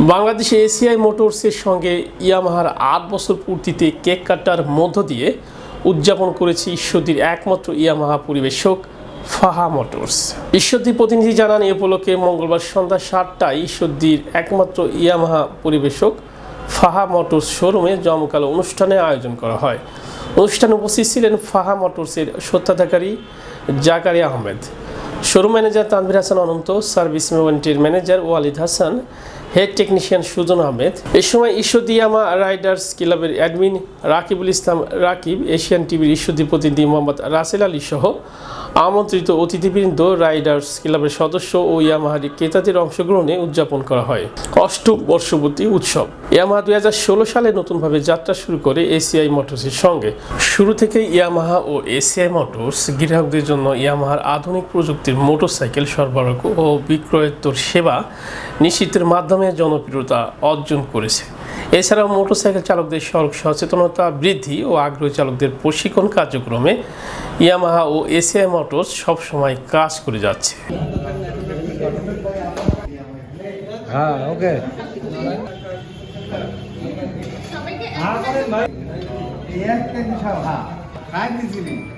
বাংলাদেশে এসিআই মোটরসের সঙ্গে ইয়ামাহার আট বছর পূর্তিতে কেক কাটার মধ্য দিয়ে উদযাপন করেছে ঈশ্বরদীর একমাত্র ইয়ামাহা পরিবেশক ফাহা মোটরস। ঈশ্বরদী প্রতিনিধি জানান, এ উপলক্ষে মঙ্গলবার সন্ধ্যা সাতটায় ঈশ্বরদীর একমাত্র ইয়ামাহা পরিবেশক ফাহা মোটরস শোরুমে জমকালো অনুষ্ঠানে আয়োজন করা হয়। অনুষ্ঠানে উপস্থিত ছিলেন ফাহা মোটরসের সত্যাধিকারী Zakari Ahmed. Showroom manager Tanvir Hasan Ananta, service মোমেন্টের manager Walid Hasan head technician Sujan Ahmed. এ সময় ঈশ্বরদিয়ামা রাইডার্স ক্লাবের অ্যাডমিন রাকিবুল ইসলাম রাকিব, এশিয়ান টিভির ঈশ্বরদী প্রতিনিধি মোহাম্মদ রাসেল আলী সহ আমন্ত্রিত অতিথিবৃন্দ রাইডার্স ক্লাবের সদস্য ও ইয়ামাহারি ক্রেতাদের অংশগ্রহণে উদযাপন করা হয়। অষ্টম বর্ষবর্তী উৎসব। ইয়ামাহা দুই হাজার ষোলো সালে নতুনভাবে যাত্রা শুরু করে এসিআই মোটরসের সঙ্গে। শুরু থেকে ইয়ামাহা ও এসিআই মোটরস গ্রাহকদের জন্য ইয়ামাহার আধুনিক প্রযুক্তির মোটরসাইকেল সরবরাহ ও বিক্রয়োত্তর সেবা নিশ্চিতের মাধ্যমে জনপ্রিয়তা অর্জন করেছে। এছাড়াও মোটরসাইকেল চালকদের সড়ক সচেতনতা বৃদ্ধি ও আগ্রহী চালকদের প্রশিক্ষণ কার্যক্রমে ইয়ামাহা ও এসিআই মোটরস সবসময় কাজ করে যাচ্ছে। হ্যাঁ ওকে। সবাইকে হ্যাঁ।